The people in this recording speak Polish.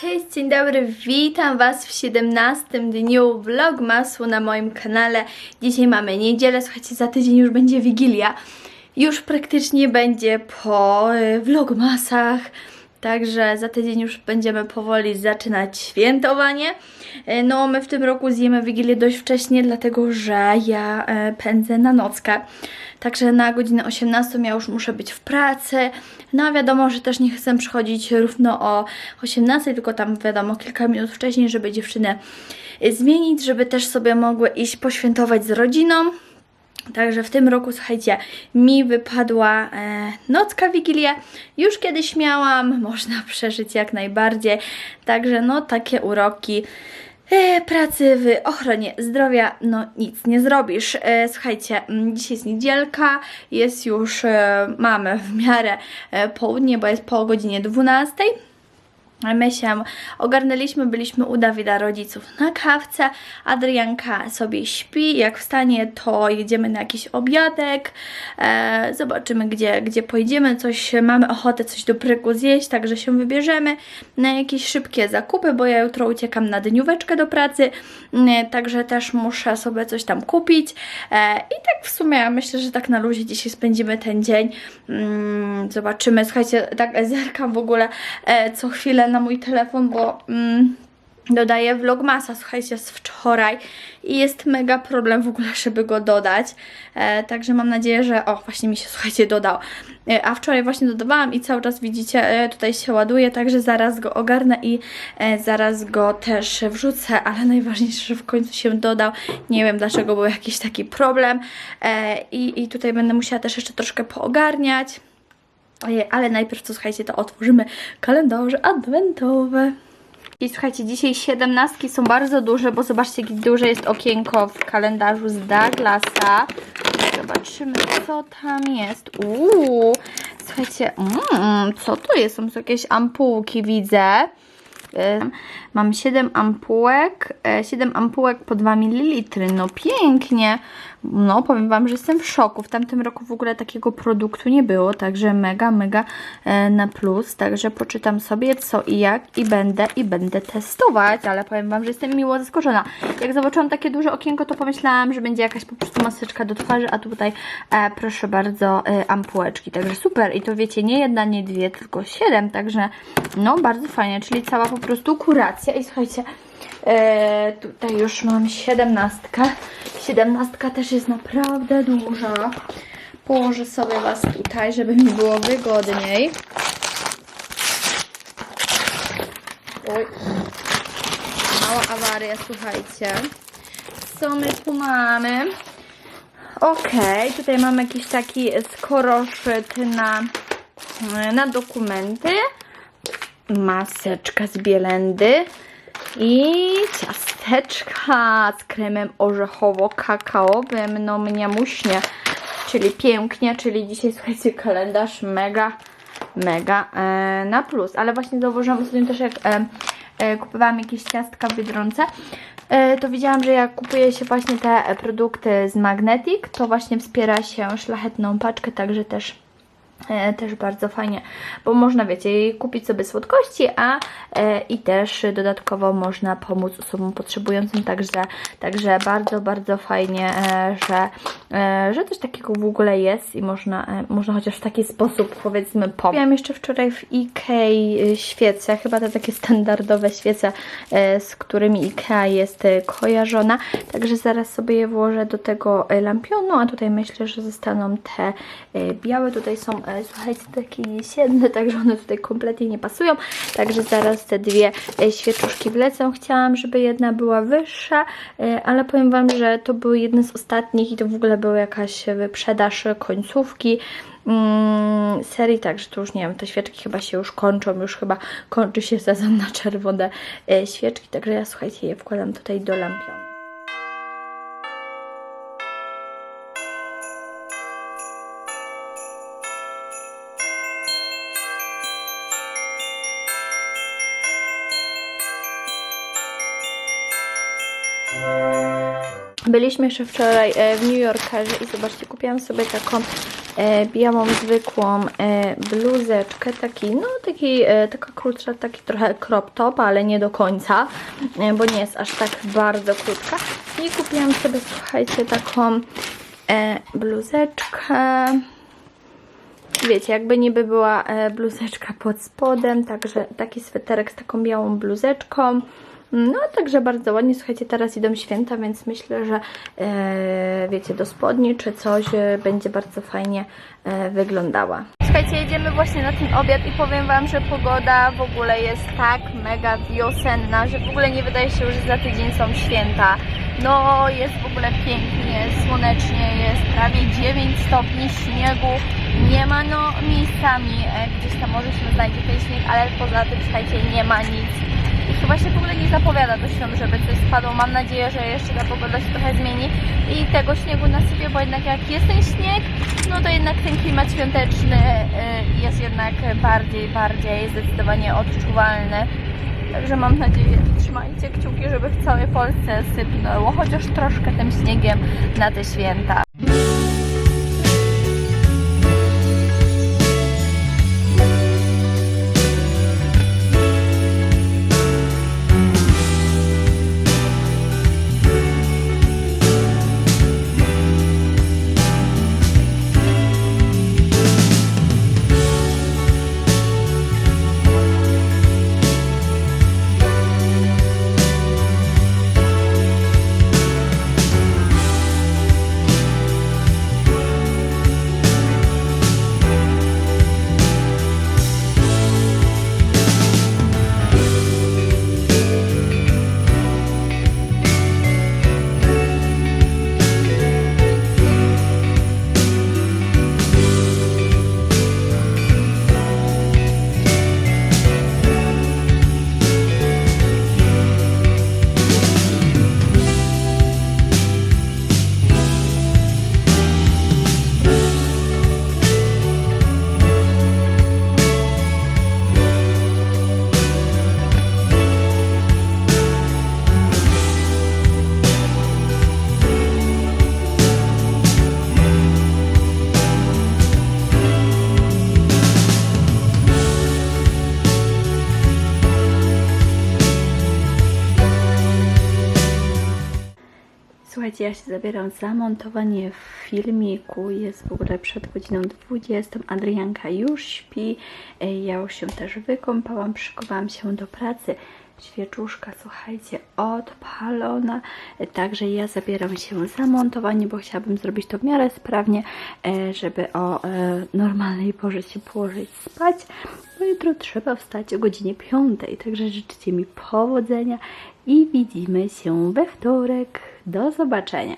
Cześć, dzień dobry, witam Was w 17 dniu vlogmasu na moim kanale. Dzisiaj mamy niedzielę, słuchajcie, za tydzień już będzie Wigilia. Już praktycznie będzie po y, vlogmasach, także za tydzień już będziemy powoli zaczynać świętowanie. Y, No, my w tym roku zjemy Wigilię dość wcześnie, dlatego że ja y, pędzę na nockę. Także na godzinę 18 ja już muszę być w pracy. No a wiadomo, że też nie chcę przychodzić równo o 18, tylko tam wiadomo kilka minut wcześniej, żeby dziewczynę y, zmienić, żeby też sobie mogły iść poświętować z rodziną. Także w tym roku, słuchajcie, mi wypadła e, nocka Wigilię. Już kiedyś miałam, można przeżyć jak najbardziej. Także no takie uroki pracy w ochronie zdrowia, no nic nie zrobisz. E, słuchajcie, mm, dzisiaj jest niedzielka, jest już, e, mamy w miarę e, południe, bo jest po godzinie 12. My się ogarnęliśmy, byliśmy u Dawida rodziców na kawce. Adrianka sobie śpi. Jak wstanie, to jedziemy na jakiś obiadek. E, zobaczymy, gdzie, gdzie pojedziemy. Coś mamy ochotę coś dobrego zjeść, także się wybierzemy na jakieś szybkie zakupy, bo ja jutro uciekam na dnióweczkę do pracy. E, także też muszę sobie coś tam kupić. E, I tak w sumie myślę, że tak na luzie dzisiaj spędzimy ten dzień. Mm, zobaczymy. Słuchajcie, tak zerkam w ogóle e, co chwilę na mój telefon, bo mm, dodaję vlogmasa, słuchajcie, z wczoraj i jest mega problem w ogóle, żeby go dodać. E, także mam nadzieję, że o, właśnie mi się, słuchajcie, dodał. E, a wczoraj właśnie dodawałam i cały czas widzicie, e, tutaj się ładuje, także zaraz go ogarnę i e, zaraz go też wrzucę, ale najważniejsze, że w końcu się dodał. Nie wiem dlaczego był jakiś taki problem e, i, i tutaj będę musiała też jeszcze troszkę poogarniać. Ale najpierw co słuchajcie, to otworzymy kalendarze adwentowe. I słuchajcie, dzisiaj siedemnastki są bardzo duże, bo zobaczcie, jakie duże jest okienko w kalendarzu z Douglasa. Zobaczymy, co tam jest. Uuu, słuchajcie, mm, co to jest? Są tu jakieś ampułki, widzę. Mam 7 ampułek, e, 7 ampułek po 2 ml. No pięknie. No powiem Wam, że jestem w szoku. W tamtym roku w ogóle takiego produktu nie było, także mega, mega e, na plus. Także poczytam sobie co i jak i będę i będę testować, ale powiem Wam, że jestem miło zaskoczona. Jak zobaczyłam takie duże okienko, to pomyślałam, że będzie jakaś po prostu maseczka do twarzy, a tutaj e, proszę bardzo e, ampułeczki. Także super i to wiecie, nie jedna, nie dwie, tylko 7, także no bardzo fajnie, czyli cała po prostu kuracja i słuchajcie, e, tutaj już mam siedemnastkę. Siedemnastka też jest naprawdę duża. Położę sobie Was tutaj, żeby mi było wygodniej. Oj. Mała awaria, słuchajcie. Co my tu mamy? Okej, tutaj mamy jakiś taki skoroszyt na, na dokumenty. Maseczka z bielendy. I ciasteczka z kremem orzechowo-kakaowym. No mnie muśnie. Czyli pięknie, czyli dzisiaj słuchajcie kalendarz mega, mega e, na plus. Ale właśnie zauważyłam ostatnio też jak e, e, kupowałam jakieś ciastka w Biedronce, e, to widziałam, że jak kupuje się właśnie te produkty z Magnetic, to właśnie wspiera się szlachetną paczkę, także też też bardzo fajnie, bo można, wiecie, kupić sobie słodkości, a e, i też dodatkowo można pomóc osobom potrzebującym, także, także bardzo, bardzo fajnie, e, że, e, że coś takiego w ogóle jest i można, e, można chociaż w taki sposób, powiedzmy, pomóc. Miałam jeszcze wczoraj w Ikei świece, chyba te takie standardowe świece, e, z którymi Ikea jest e, kojarzona, także zaraz sobie je włożę do tego e, lampionu, a tutaj myślę, że zostaną te e, białe, tutaj są e, słuchajcie, takie jesienne, także one tutaj kompletnie nie pasują. Także zaraz te dwie e, świeczuszki wlecą. Chciałam, żeby jedna była wyższa, e, ale powiem Wam, że to były jedne z ostatnich i to w ogóle była jakaś wyprzedaż końcówki mm, serii, także to już nie wiem, te świeczki chyba się już kończą, już chyba kończy się sezon na czerwone e, świeczki, także ja słuchajcie, je wkładam tutaj do lampionu. Byliśmy jeszcze wczoraj e, w New Yorkerze i zobaczcie, kupiłam sobie taką e, białą, zwykłą e, bluzeczkę, taki, no taki, taka krótsza, taki trochę crop top, ale nie do końca, bo nie jest aż tak bardzo krótka. I kupiłam sobie, słuchajcie, taką bluzeczkę, wiecie, jakby niby była bluzeczka pod spodem, także taki sweterek z taką białą bluzeczką. No, także bardzo ładnie. Słuchajcie, teraz idą święta, więc myślę, że e, wiecie, do spodni czy coś e, będzie bardzo fajnie e, wyglądała. Słuchajcie, jedziemy właśnie na ten obiad i powiem Wam, że pogoda w ogóle jest tak mega wiosenna, że w ogóle nie wydaje się, że za tydzień są święta. No, jest w ogóle pięknie, słonecznie, jest prawie 9 stopni śniegu. Nie ma no miejscami, e, gdzieś tam może się znajdzie ten śnieg, ale poza tym, słuchajcie, nie ma nic. Chyba się w ogóle nie zapowiada do świąt, żeby coś spadło. Mam nadzieję, że jeszcze ta pogoda się trochę zmieni i tego śniegu nasypie, bo jednak jak jest ten śnieg, no to jednak ten klimat świąteczny y, jest jednak bardziej, bardziej zdecydowanie odczuwalny. Także mam nadzieję, trzymajcie kciuki, żeby w całej Polsce sypnęło chociaż troszkę tym śniegiem na te święta. Ja się zabieram za montowanie filmiku. Jest w ogóle przed godziną 20. Adrianka już śpi. Ja już się też wykąpałam, szykowałam się do pracy. Świeczuszka, słuchajcie, odpalona. E, Także ja zabieram się za montowanie, bo chciałabym zrobić to w miarę sprawnie, e, żeby o e, normalnej porze się położyć spać. Bo jutro trzeba wstać o godzinie 5. Także życzcie mi powodzenia i widzimy się we wtorek. Do zobaczenia.